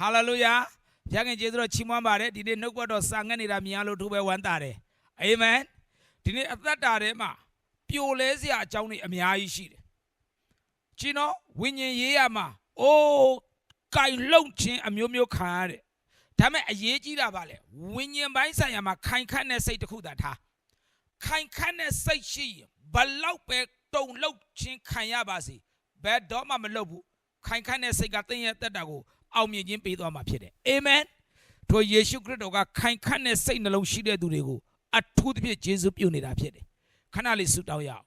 ဟာလေလုယာဘုရားခင်ကျေးဇူးတော်ချီးမွမ်းပါတယ်ဒီနေ့နှုတ်ကပတ်တော်စာငတ်နေတာမြင်ရလို့ထိုးပဲဝမ်းသာတယ်အာမင်ဒီနေ့အသက်တာထဲမှာပျော်လဲစရာအကြောင်းတွေအများကြီးရှိတယ်ရှင်တော်ဝိညာဉ်ရေးရမှာအိုးကင်လုံခြင်းအမျိုးမျိုးခံရတယ်ဒါပေမဲ့အရေးကြီးတာပါလေဝိညာဉ်ပိုင်းဆိုင်ရာမှာခိုင်ခန့်တဲ့စိတ်တစ်ခုသာထားခိုင်ခန့်တဲ့စိတ်ရှိရင်ဘလောက်ပဲတုံလုံခြင်းခံရပါစေဘယ်တော့မှမလုပ်ဘူးခိုင်ခန့်တဲ့စိတ်ကသင်ရဲ့အသက်တာကို အောင်မြင်ခြင်းပေးသွားမှာဖြစ်တယ်အာမင်ထိုယေရှုခရစ်တော်ကခိုင်ခန့်တဲ့စိတ်နှလုံးရှိတဲ့သူတွေကိုအထူးသဖြင့်ယေရှုပြုနေတာဖြစ်တယ်ခဏလေးဆုတောင်းရအောင်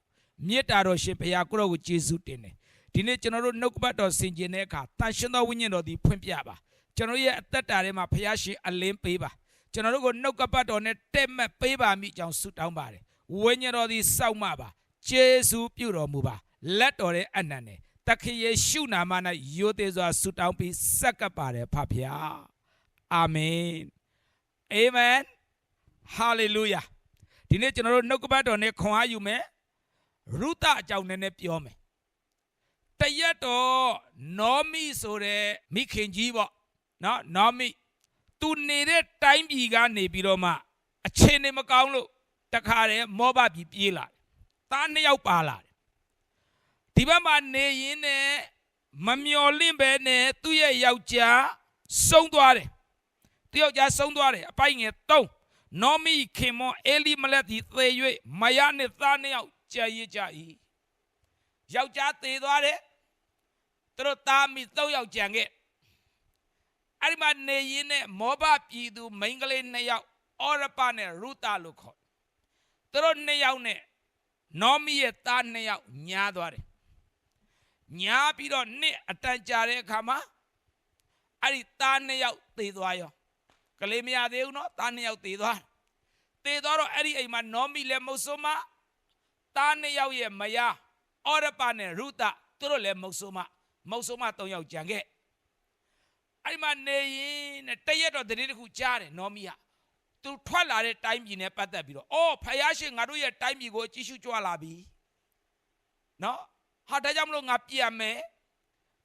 မေတ္တာတော်ရှင်ဘုရားကိုရောကိုယေရှုတင်တယ်ဒီနေ့ကျွန်တော်တို့နှုတ်ကပတ်တော်ဆင်ခြင်တဲ့အခါတန်ရှင်သောဝိညာဉ်တော်သည်ဖွင့်ပြပါကျွန်တော်ရဲ့အသက်တာထဲမှာဘုရားရှင်အလင်းပေးပါကျွန်တော်တို့ကိုနှုတ်ကပတ်တော်နဲ့တဲ့မဲ့ပေးပါမိကြောင်းဆုတောင်းပါတယ်ဝိညာဉ်တော်သည်စောင့်မပါယေရှုပြုတော်မူပါလက်တော်ရဲ့အနန္တနဲ့တခင်ယေရှုနာမ၌ယိုသေးစွာဆုတောင်းပြီးဆက်ကပ်ပါတယ်ဖဖျားအာမင်အာမင်ဟာလေလုယာဒီနေ့ကျွန်တော်တို့နှုတ်ကပတ်တော်နဲ့ခွန်အားယူမယ်ရုသအကြောင်းနည်းနည်းပြောမယ်တရက်တော့နောမိဆိုတဲ့မိခင်ကြီးပေါ့နော်နောမိသူနေတဲ့တိုင်းပြည်ကနေပြီးတော့မှအချိန်နေမကောင်းလို့တခါတည်းမောဘပြည်ပြေးလာတယ်သားနှစ်ယောက်ပါလာတယ် ဒီဘက်မှာနေရင်းနဲ့မမျော်လင့်ပဲနဲ့သူ့ရဲ့ယောက်ျားဆုံးသွားတယ်သူယောက်ျားဆုံးသွားတယ်အပိုင်ငယ်3နောမီခင်မွန်အေလီမလက်ဒီသေ၍မယနဲ့သားနှစ်ယောက်ကြံရစ်ကြ၏ယောက်ျားသေသွားတယ်သူတို့သားမိ3ယောက်ကြံခဲ့အဲ့ဒီမှာနေရင်းနဲ့မောဘပြည်သူမိန်းကလေး2ယောက်အော်ရပနဲ့ရူတာလို့ခေါ်သူတို့2ယောက်နဲ့နောမီရဲ့သား2ယောက်ညားသွားတယ် ညာပြီးတော့နှစ်အတန်ကြာတဲ့အခါမှာအဲ့ဒီသားနှစ်ယောက်သေသွားရောကလေးမရသေးဘူးနော်သားနှစ်ယောက်သေသွားသေသွားတော့အဲ့ဒီအိမ်မှာနောမီလည်းမုတ်ဆိုးမသားနှစ်ယောက်ရဲ့မယားအော်ရပါနဲ့ရုသသူတို့လည်းမုတ်ဆိုးမမုတ်ဆိုးမ၃ယောက်ကြံခဲ့အဲ့ဒီမှာနေရင်နဲ့တရက်တော့တတိတစ်ခုကြားတယ်နောမီကသူထွက်လာတဲ့တိုင်းပြည်နဲ့ပတ်သက်ပြီးတော့အော်ဖယားရှင်ငါတို့ရဲ့တိုင်းပြည်ကိုကြည့်ရှုကြွလာပြီနော် ဟာဒါကြောင့်မလို့ငါပြန်မယ်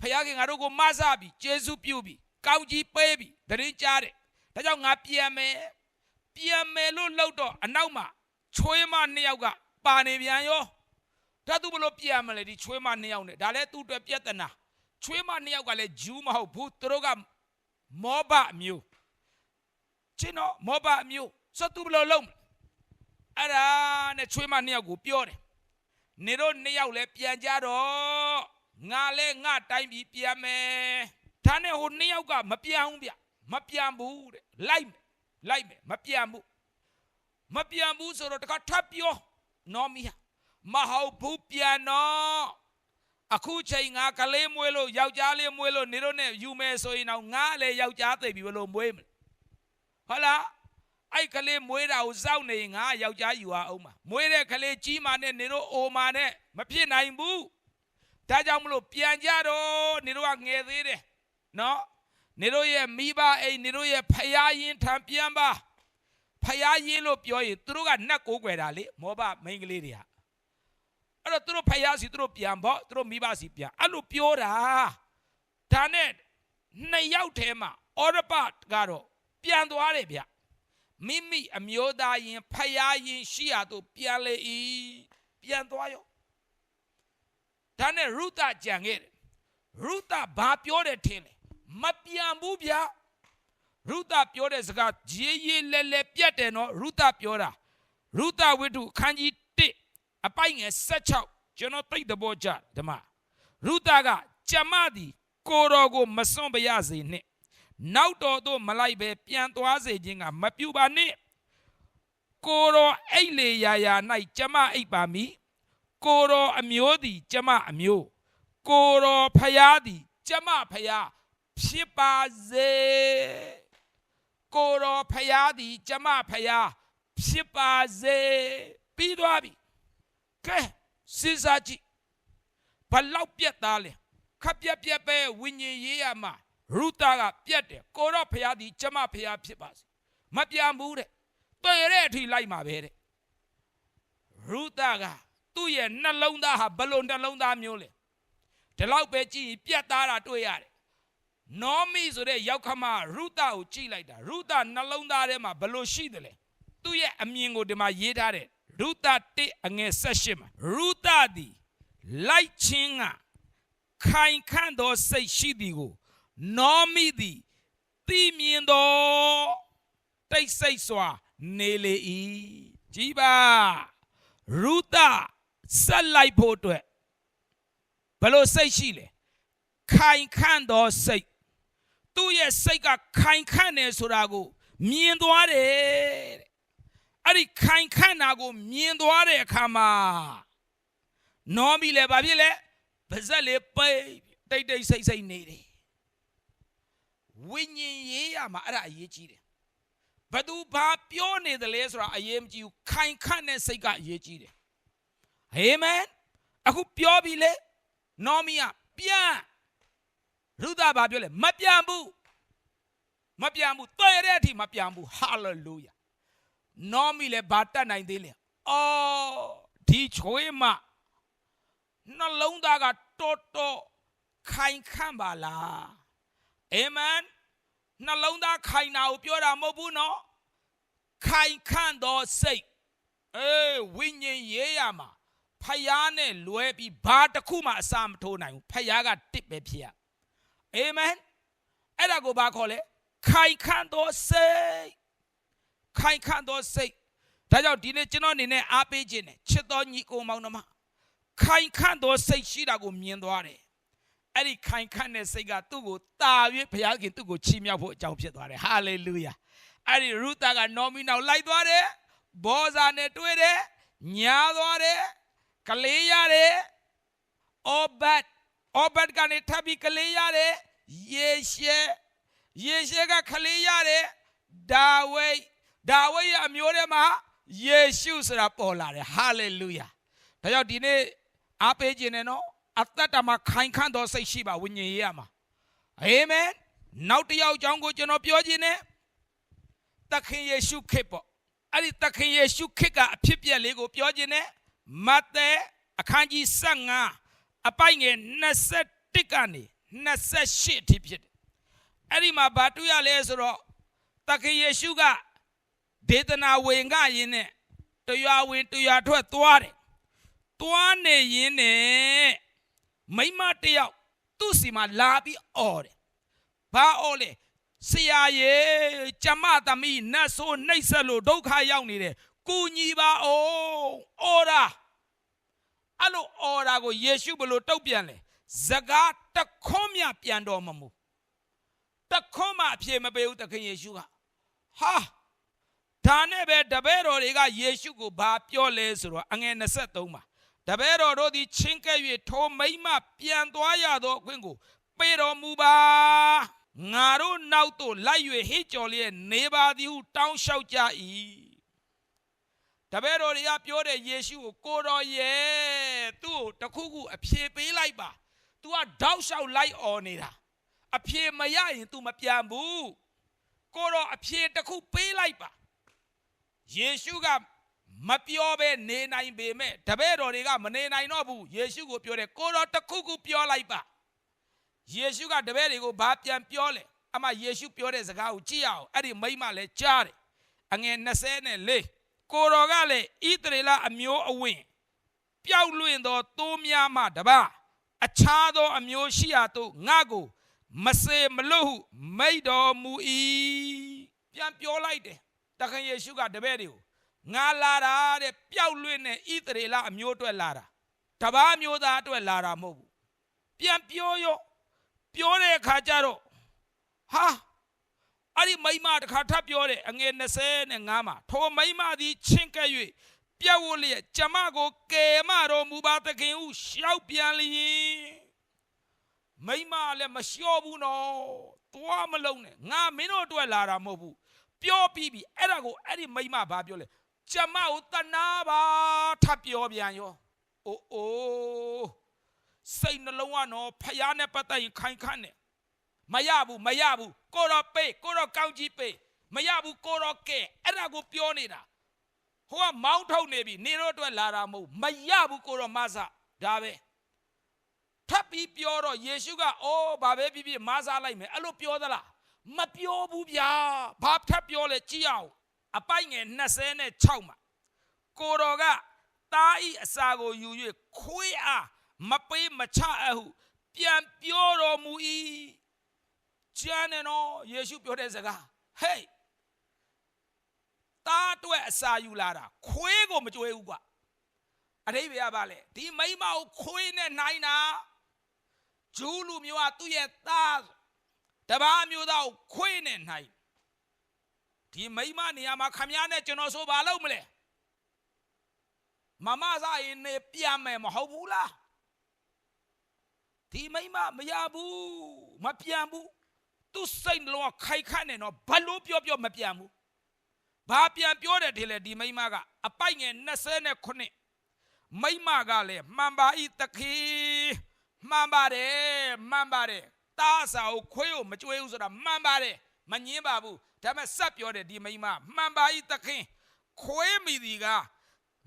ဖခင်ကငါတို့ကိုမဆပြီကျေးဇူးပြုပြီကောင်းကြီးပေးပြီတရင်ကြားတယ်ဒါကြောင့်ငါပြန်မယ်ပြန်မယ်လို့လှုပ်တော့အနောက်မှာချွေးမနှစ်ယောက်ကပါနေပြန်ရောဒါသူဘလို့ပြန်မလဲဒီချွေးမနှစ်ယောက်နဲ့ဒါလည်းသူ့အတွက်ပြဿနာချွေးမနှစ်ယောက်ကလည်းဂျူးမဟုတ်ဘူးသူတို့ကမောဘအမျိုးချင်းတော့မောဘအမျိုးစသူဘလို့လုံးအဲ့ဒါနဲ့ချွေးမနှစ်ယောက်ကိုပြောတယ် နေတို့နှစ်ယောက်လည်းပြန်ကြတော့ငါလည်းငါတိုင်းပြည်ပြန်မယ်ဒါနဲ့ဟိုနှစ်ယောက်ကမပြန်ဘူးဗျမပြန်ဘူးတဲ့လိုက်မယ်လိုက်မယ်မပြန်ဘူးမပြန်ဘူးဆိုတော့တခါထပ်ပြောနော်မီဟာမဟုတ်ဘူးပြန်တော့အခုချိန်ငါကလေးမွေးလို့ယောက်ျားလေးမွေးလို့နေတို့နဲ့ယူမယ်ဆိုရင်တော့ငါလည်းယောက်ျားသိပြီဘလို့မွေးမလဲဟုတ်လား အဲ့ကလေးမွေးတာကိုစောင့်နေရင်ငါယောက်ျားယူအောင်မှာမွေးတဲ့ကလေးကြီးမာနဲ့နေတော့အိုမာနဲ့မဖြစ်နိုင်ဘူးဒါကြောင့်မလို့ပြန်ကြတော့နေတော့ကငယ်သေးတယ်နော်နေတော့ရဲ့မိဘအိမ်နေတော့ရဲ့ဖယားရင်ထံပြန်ပါဖယားရင်လို့ပြောရင်သူတို့ကနတ်ကိုးကွယ်တာလေမောဘမိန်းကလေးတွေကအဲ့တော့သူတို့ဖယားစီသူတို့ပြန်ပေါ့သူတို့မိဘစီပြန်အဲ့လိုပြောတာဒါနဲ့နှစ်ယောက်ထဲမှာအော်ရပကတော့ပြန်သွားတယ်ဗျ မိမိအမျိုးသားရင်ဖယားရင်ရှိရတော့ပြန်လေဤပြန်သွားရောဒါနဲ့ရုသကြံခဲ့တယ်ရုသဘာပြောတယ်ထင်လဲမပြန်ဘူးဗျာရုသပြောတဲ့စကားရေးရေးလဲလဲပြတ်တယ်နော်ရုသပြောတာရုသဝိတ္ထုအခန်းကြီး1အပိုင်ငယ်16ကျွန်တော်သိတဲ့ဘောကြဓမ္မရုသကကြမ္မသည်ကိုတော်ကိုမစွန့်ပါရစေနှင့် နောက်တော်သို့မလိုက်ပဲပြန်သွားစေခြင်းကမပြုပါနှင့်ကိုတော်အိတ်လေရာရာ၌ကျမအိတ်ပါမည်ကိုတော်အမျိုးသည် ကျမအမျိုး ကိုတော်ဖယားသည် ကျမဖယားဖြစ်ပါစေကိုတော်ဖယားသည် ကျမဖယားဖြစ်ပါစေပြီးသွားပြီကဲစဉ်းစားကြည့်ဘလောက်ပြတ်သားလဲခပ်ပြက်ပြက်ပဲဝိညာဉ်ရေးရမှာ ရုတာကပြက်တယ်ကိုတော့ဖရားဒီကျမဖရားဖြစ်ပါစေမပြန်ဘူးတဲ့တွေ့ရတဲ့အထိလိုက်မှာပဲတဲ့ရုတာကသူ့ရဲ့နှလုံးသားဟာဘလို့နှလုံးသားမျိုးလဲဒီလောက်ပဲကြည့်ရင်ပြက်သားတာတွေ့ရတယ်နောမိဆိုတဲ့ရောက်ခမရုသကိုကြည့်လိုက်တာရုသနှလုံးသားထဲမှာဘယ်လိုရှိသလဲသူ့ရဲ့အမြင်ကိုဒီမှာရေးထားတယ်ရုသတစ်အငယ်၁၈မှာရုသသည်လိုက်ချင်းကခိုင်ခန့်သောစိတ်ရှိသည်ကို နောမိသည်သိမြင်သောတိတ်ဆိတ်စွာနေလေ၏ကြည်ပါရုသဆက်လိုက်ဖို့အတွက်ဘယ်လိုစိတ်ရှိလဲခိုင်ခန့်သောစိတ်သူ့ရဲ့စိတ်ကခိုင်ခန့်နေဆိုတာကို မြင်သွားတယ်တဲ့အဲ့ဒီခိုင်ခန့်တာကိုမြင်သွားတဲ့အခါမှာနောမီလည်းဘာဖြစ်လဲပါဇက်လေးပိတ်တိတ်တိတ်ဆိတ်ဆိတ်နေတယ် ဝိညာဉ်ရေးရမှာအဲ့ဒါအရေးကြီးတယ်ဘသူဘာပြောနေတယ်လဲဆိုတာအရေးမကြီးဘူးခိုင်ခန့်တဲ့စိတ်ကအရေးကြီးတယ်အာမင်အခုပြောပြီလေနောမီကပြန်ရုသဘာပြောလဲမပြန်ဘူးမပြန်ဘူးတွေ့ရတဲ့အထိမပြန်ဘူးဟာလေလုယာနောမီလည်းဘာတတ်နိုင်သေးလဲအော်ဒီချွေးမနှလုံးသားကတော်တော်ခိုင်ခန့်ပါလား အာမင်နှလုံးသားခိုင်တာကိုပြောတာမဟုတ်ဘူးနော်ခိုင်ခန့်သောစိတ်အေးဝိညာဉ်ရေးရမှာဖယားနဲ့လွဲပြီးဘာတစ်ခုမှအစာမထိုးနိုင်ဘူးဖယားကတစ်ပဲဖြစ်ရအာမင်အဲ့ဒါကိုဘာခေါ်လဲခိုင်ခန့်သောစိတ်ခိုင်ခန့်သောစိတ်ဒါကြောင့်ဒီနေ့ကျွန်တော်အနေနဲ့အားပေးခြင်းနဲ့ချစ်တော်ညီကိုမောင်နှမခိုင်ခန့်သောစိတ်ရှိတာကိုမြင်သွားတယ် အဲ့ဒီခိုင်ခန့်တဲ့စိတ်ကသူ့ကိုတာ၍ဘုရားခင်သူ့ကိုချီးမြှောက်ဖို့အကြောင်းဖြစ်သွားတယ်ဟာလေလုယာအဲ့ဒီရုသကနော်မီနောက်လိုက်သွားတယ်ဘောဇာနဲ့တွေ့တယ်ညာသွားတယ်ကလေးရတယ်အောဘတ်အောဘတ်ကနေထပ်ပြီးကလေးရတယ်ယေရှဲယေရှဲကကလေးရတယ်ဒါဝိဒ်ဒါဝိဒ်ရဲ့အမျိုးထဲမှာယေရှုဆိုတာပေါ်လာတယ်ဟာလေလုယာဒါကြောင့်ဒီနေ့အားပေးခြင်းနဲ့နော် အသက်တာမှာခိုင်ခန့်သောစိတ်ရှိပါဝိညာဉ်ရေးရမှာအာမင်နောက်တစ်ယောက်အကြောင်းကိုကျွန်တော်ပြောခြင်းနဲ့သခင်ယေရှုခရစ်ပေါ့အဲ့ဒီသခင်ယေရှုခရစ်ကအဖြစ်ပြက်လေးကိုပြောခြင်းနဲ့မဿဲအခန်းကြီး15အပိုင်ငယ်21ကနေ28အထိဖြစ်တယ်။အဲ့ဒီမှာဘာတွေ့ရလဲဆိုတော့သခင်ယေရှုကဒေသနာဝင်ကရင်းနဲ့တရွာဝင်တရွာထွက်သွားတယ်။သွားနေရင်းနဲ့ မိမတစ်ယောက်သူ့စီမှာလာပြီးអော်တယ်။ဘာអော်လဲဆရာရေကျမသမီးနတ်ဆိုးနှိပ်ဆက်လို့ဒုက္ခရောက်နေတယ်။ကူညီပါအောင်။အော်တာအဲ့လိုအော်တာကိုယေရှုဘယ်လိုတုတ်ပြန်လဲ။စကားတခွန်းမြပြန်တော်မမူတခွန်းမှအပြေမပေးဘူးသခင်ယေရှုကဟာဒါနဲ့ပဲတပည့်တော်တွေကယေရှုကိုဘာပြောလဲဆိုတော့အငယ်23မှာ တပည့်တော်တို့သည်ချင်းကဲ့၍ထိုမိမ့်မပြန်သွားရသောအခွင့်ကိုပေးတော်မူပါငါတို့နောက်သို့လိုက်၍ဟိကြော်လျက်နေပါသည်ဟုတောင်းလျှောက်ကြ၏တပည့်တော်တွေကပြောတဲ့ယေရှုကိုကိုတော်ရဲ့သူ့ကိုတခုခုအဖြေပေးလိုက်ပါ तू ကတောက်လျှောက်လိုက်អော်နေတာအဖြေမရရင် तू မပြန်ဘူးကိုတော်အဖြေတစ်ခုပေးလိုက်ပါယေရှုက မပြောဘဲနေနိုင်ပေမဲ့တပည့်တော်တွေကမနေနိုင်တော့ဘူးယေရှုကိုပြောတယ်ကိုတော်တစ်ခုခုပြောလိုက်ပါယေရှုကတပည့်တွေကိုဘာပြန်ပြောလဲအမှယေရှုပြောတဲ့စကားကိုကြည့်ရအောင်အဲ့ဒီမိမလည်းကြားတယ်အငယ်24ကိုတော်ကလည်းဣသရေလအမျိုးအဝင်ပျောက်လွင့်သောသိုးများမှတပါအခြားသောအမျိုးရှိရာသို့ငါကိုမစေမလွတ်ဟုမိတ်တော်မူ၏ပြန်ပြောလိုက်တယ်တခင်ယေရှုကတပည့်တွေကို ငါလာတာတဲ့ပျောက်လွင့်တဲ့ဣသရေလအမျိုးအတွက်လာတာတပားမျိုးသားအတွက်လာတာမဟုတ်ဘူးပြန်ပြောရောပြောတဲ့အခါကျတော့ဟာအဲ့ဒီမိမတစ်ခါထပ်ပြောတယ်အငယ်25မှာထိုမိမသည်ချင်းကဲ့၍ပြတ်ဝလျက်ကျမကိုကယ်မတော်မူပါသခင်ဟုရှောက်ပြန်လျင်မိမလည်းမလျှော့ဘူးနော်သွားမလုံးနဲ့ငါမင်းတို့အတွက်လာတာမဟုတ်ဘူးပြောပြီးပြီအဲ့ဒါကိုအဲ့ဒီမိမဘာပြောလဲ ကျမကိုတနာပါထပ်ပြောပြန်ရောအိုးအိုးစိတ်နှလုံးကနော်ဖျားနဲ့ပတ်သက်ရင်ခိုင်ခန့်နေမရဘူးမရဘူးကိုတော့ပေးကိုတော့ကောင်းကြီးပေးမရဘူးကိုတော့ကဲအဲ့ဒါကိုပြောနေတာဟိုကမောင်းထုတ်နေပြီနေတော့အတွက်လာတာမဟုတ်မရဘူးကိုတော့မဆဒါပဲထပ်ပြီးပြောတော့ယေရှုကအိုးဘာပဲဖြစ်ဖြစ်မဆားလိုက်မယ်အဲ့လိုပြောသလားမပြောဘူးဗျာဘာထပ်ပြောလဲကြည့်အောင် အပိုက်ငယ်26မှာကိုတော်ကတားဤအစာကိုယူ၍ခွေးအားမပေးမချအဟုပြန်ပြောတော်မူ၏ကျမ်းနဲ့နော်ယေရှုပြောတဲ့စကားဟေးတားအတွက်အစာယူလာတာခွေးကိုမကြွေးဘူးကွာအတိပ္ပယ်ကပါလေဒီမိန်းမကိုခွေးနဲ့နိုင်တာဂျူးလူမျိုးကသူ့ရဲ့သားတပားမျိုးသားကိုခွေးနဲ့နိုင် ဒီမိန်းမနေရာမှာခမည်းနဲ့ကျွန်တော်ဆိုဘာလုပ်မလဲမမစားရင်နေပြန်မယ်မဟုတ်ဘူးလားဒီမိန်းမမရဘူးမပြန်ဘူးသူစိတ်နှလုံးကခိုက်ခတ်နေတော့ဘလို့ပြောပြောမပြန်ဘူးဘာပြန်ပြောတယ်ဒီလေဒီမိန်းမကအပိုက်ငယ်29မိမကလည်းမှန်ပါဤတခေမှန်ပါတယ်မှန်ပါတယ်တားစာကိုခွေးကိုမကြွေးဘူးဆိုတာမှန်ပါတယ်မငင်းပါဘူး ဒါပေမဲ့ဆက်ပြောတယ်ဒီမိမမှန်ပါဤတခင်ခွေးမိဒီက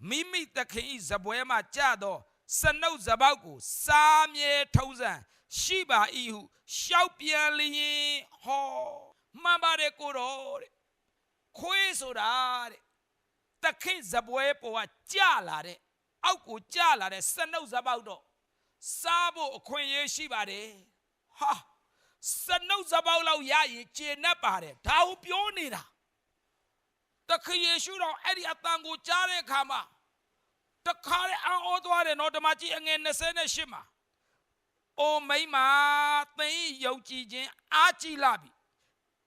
မိမိတခင်ဤဇပွဲမှာကြတော့စနှုတ်ဇပေါက်ကို စားမြဲထုံးစံရှိပါဤဟုရှောက်ပြန်လျင်ဟောမှန်ပါတယ်ကိုတော်တဲ့ခွေးဆိုတာတဲ့တခင်ဇပွဲပေါ်ကကြလာတဲ့အောက်ကိုကျလာတဲ့စနှုတ်ဇပေါက်တော့စားဖို့အခွင့်အရေးရှိပါတယ်ဟာ စနှုတ်ဇပေါက်လောက်ရရင်ကျေနပ်ပါတယ်ဒါကိုပြောနေတာတခယေရှုတော်အဲ့ဒီအတန်ကိုကြားတဲ့အခါမှာတခါလေအံ့ဩသွားတယ်နော်ဓမ္မကြီးအငယ်28မှာအိုမိမသင်ယုံကြည်ခြင်းအားကြီးလာပြီ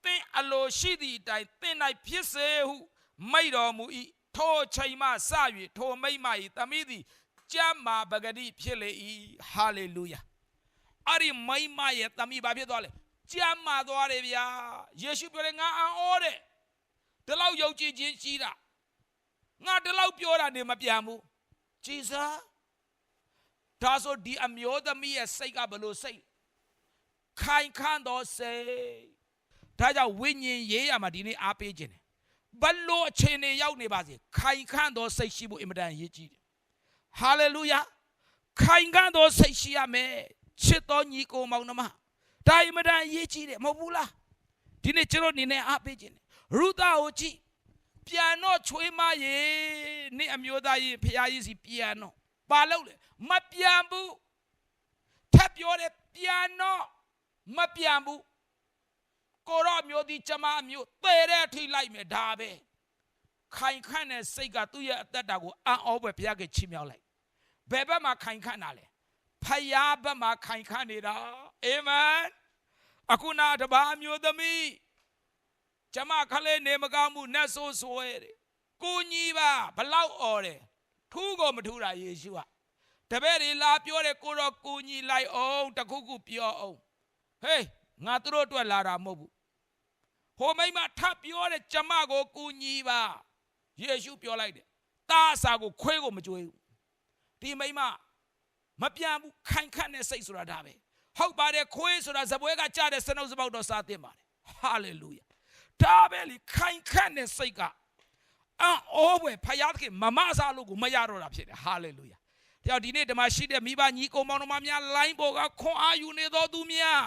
သင်အလိုရှိသည့်အတိုင်းသင်၌ဖြစ်စေဟုမိတ်တော်မူ၏ထိုချိန်မှစ၍ထိုမိမ၏သမီးသည်ကျမ်းမာပဂတိဖြစ်လေ၏ဟာလေလုယာ အဲ့ဒီမိမရဲ့သမီးဘာဖြစ်သွားလဲကျမ်းမာသွားတယ်ဗျာယေရှုပြောတယ်ငါအံ့ဩတယ်ဒီလောက်ယုံကြည်ခြင်းရှိတာငါဒီလောက်ပြောတာနေမပြန်ဘူးဂျေဇာဒါဆိုဒီအမျိုးသမီးရဲ့စိတ်ကဘယ်လိုစိတ်ခိုင်ခန့်သောစိတ်ဒါကြောင့်ဝိညာဉ်ရေးရမှာဒီနေ့အားပေးခြင်းတယ်ဘလို့အခြေအနေရောက်နေပါစေခိုင်ခန့်သောစိတ်ရှိဖို့အင်မတန်အရေးကြီးတယ်ဟာလေလုယာခိုင်ခန့်သောစိတ်ရှိရမယ် ချစ်တော်ညီကိုမောင်နှမဒါအင်မတန်အရေးကြီးတယ်မဟုတ်ဘူးလားဒီနေ့ကျွန်တော်အနေနဲ့အားပေးခြင်းတယ်ရုသကိုကြည့်ပြန်တော့ချွေးမရေနေ့အမျိုးသားကြီးဖရာကြီးစီပြန်တော့ပါလို့လေမပြန်ဘူးထပ်ပြောတယ်ပြန်တော့မပြန်ဘူးကိုရော့မျိုးဒီကျမမျိုးသေတဲ့အထိလိုက်မယ်ဒါပဲခိုင်ခန့်တဲ့စိတ်ကသူ့ရဲ့အသက်တာကိုအံ့ဩပဲဘုရားကချီးမြှောက်လိုက်ဘယ်ဘက်မှာခိုင်ခန့်တာလဲ ဖယားဘက်မှာခိုင်ခန့်နေတာအာမင်အခုနာတပါအမျိုးသမီးကျမခလေးနေမကောင်းမှုနတ်ဆိုးဆွဲတယ်ကိုကြီးပါဘလောက်អော်တယ်ထူးကိုမထူးတာယေရှုကတပည့်တွေလာပြောတယ်ကိုတော့ကိုကြီးလိုက်အောင်တခုခုပြောအောင်ဟေးငါတို့အတွက်လာတာမဟုတ်ဘူးဟိုမိမထပ်ပြောတယ်ကျမကိုကူညီပါယေရှုပြောလိုက်တယ်တားအစာကိုခွေးကိုမကြွေးဘူးဒီမိမ မပြန်ဘူးခိုင်ခန့်တဲ့စိတ်ဆိုတာဒါပဲဟုတ်ပါတယ်ခွေးဆိုတာဇပွဲကကြားတဲ့စနှုတ်စပေါက်တော့စားသင့်ပါတယ်ဟာလေလုယာဒါပဲလေခိုင်ခန့်တဲ့စိတ်ကအံ့ဩဖွယ်ဖယားသခင်မမအစားလို့ကိုမရတော့တာဖြစ်တယ်ဟာလေလုယာတယောက်ဒီနေ့ဓမ္မရှိတဲ့မိဘညီကိုမောင်နှမများလိုင်းပေါ်ကခွန်အားယူနေတော်သူများ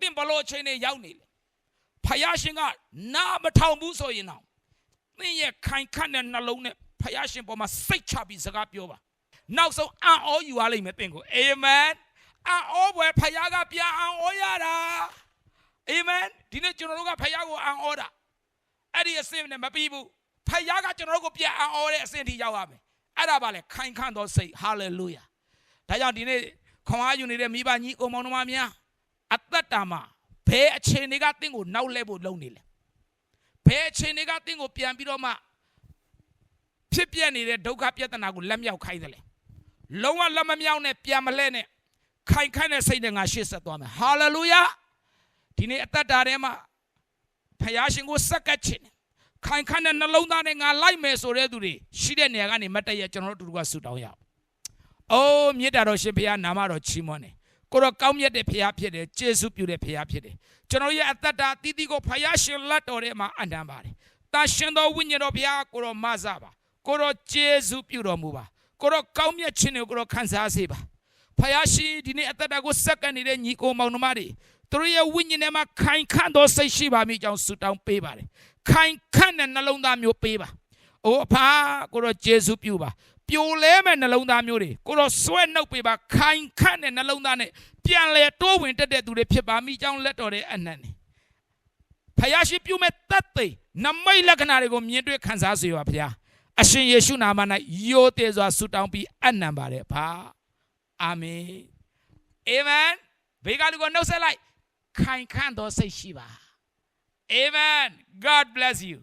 တင့်ဘလို့အချိန်နဲ့ရောက်နေလေဖယားရှင်ကနာမထောင်ဘူးဆိုရင်တော့သင်ရဲ့ခိုင်ခန့်တဲ့နှလုံးနဲ့ဖယားရှင်ပေါ်မှာစိတ်ချပြီးစကားပြောပါ နောက်ဆုံးအံ့ဩယူရလိမ့်မယ်သင်ကိုအာမင်အံ့ဩဘွယ်ဖယားကပြန်အံ့ဩရတာအာမင်ဒီနေ့ကျွန်တော်တို့ကဖယားကိုအံ့ဩတာအဲ့ဒီအစင်းနဲ့မပြီးဘူးဖယားကကျွန်တော်တို့ကိုပြန်အံ့ဩတဲ့အစင်းထိရောက်ရမယ်အဲ့ဒါပါလေခိုင်ခန့်သောစိတ်ဟာလေလုယာဒါကြောင့်ဒီနေ့ခွန်အားယူနေတဲ့မိဘညီအုံမောင်နှမများအသက်တာမှာဘယ်အခြေအနေကတင့်ကိုနောက်လဲဖို့လုပ်နေလဲဘယ်အခြေအနေကတင့်ကိုပြန်ပြီးတော့မှဖြစ်ပြနေတဲ့ဒုက္ခပြဿနာကိုလက်မြောက်ခိုင်းတယ်လေ လုံးဝလက်မမြောက်နဲ့ပြန်မလဲနဲ့ခိုင်ခန့်တဲ့စိတ်နဲ့ငါရှေ့ဆက်သွားမယ်ဟာလေလုယာဒီနေ့အသက်တာထဲမှာဖယားရှင်ကိုစက္ကပ်ခြင်းခိုင်ခန့်တဲ့နှလုံးသားနဲ့ငါလိုက်မယ်ဆိုတဲ့သူတွေရှိတဲ့နေရာကနေမတ်တည့်ရကျွန်တော်တို့တူတူကဆူတောင်းရအောင်အိုးမြေတားတော်ရှင်ဖယားနာမတော်ချီးမွမ်းတယ်ကိုတော့ကောင်းမြတ်တဲ့ဖရားဖြစ်တယ်ကျေးဇူးပြုတဲ့ဖရားဖြစ်တယ်ကျွန်တော်ရဲ့အသက်တာတီးတီးကိုဖရားရှင်လက်တော်ထဲမှာအံတန်းပါတယ်တာရှင်တော်ဝိညာဉ်တော်ဖရားကိုတော့မဆပါကိုတော့ကျေးဇူးပြုတော်မူပါ ကိုတော့ကောင်းမြတ်ခြင်းတွေကိုကိုတော့ခံစားစေပါဖယားရှိဒီနေ့အသက်တာကိုစက္ကန့်နေတဲ့ညီကိုမောင်နှမတွေသူတို့ရဲ့ဝိညာဉ်ထဲမှာခိုင်ခန့်သောစိတ်ရှိပါမိကြောင်းဆုတောင်းပေးပါတယ်ခိုင်ခန့်တဲ့နှလုံးသားမျိုးပေးပါအိုးအဖာကိုတော့ယေရှုပြုပါပြိုလဲမဲ့နှလုံးသားမျိုးတွေကိုတော့ဆွဲနှုတ်ပေးပါခိုင်ခန့်တဲ့နှလုံးသားနဲ့ပြန်လဲတိုးဝင်တက်တဲ့သူတွေဖြစ်ပါမိကြောင်းလက်တော်တဲ့အနံ့နေဖယားရှိပြုမဲ့တတ်သိနမိတ်လက္ခဏာတွေကိုမြင်တွေ့ခံစားစေပါဖယား အရှင်ယေရှုနာမ၌ယိုသေးစွာဆုတောင်းပြီးအနံပါတယ်ဖာအာမင်အာမင်ဘေးကလူကိုနှုတ်ဆက်လိုက်ခိုင်ခန့်သောစိတ်ရှိပါ Amen God bless you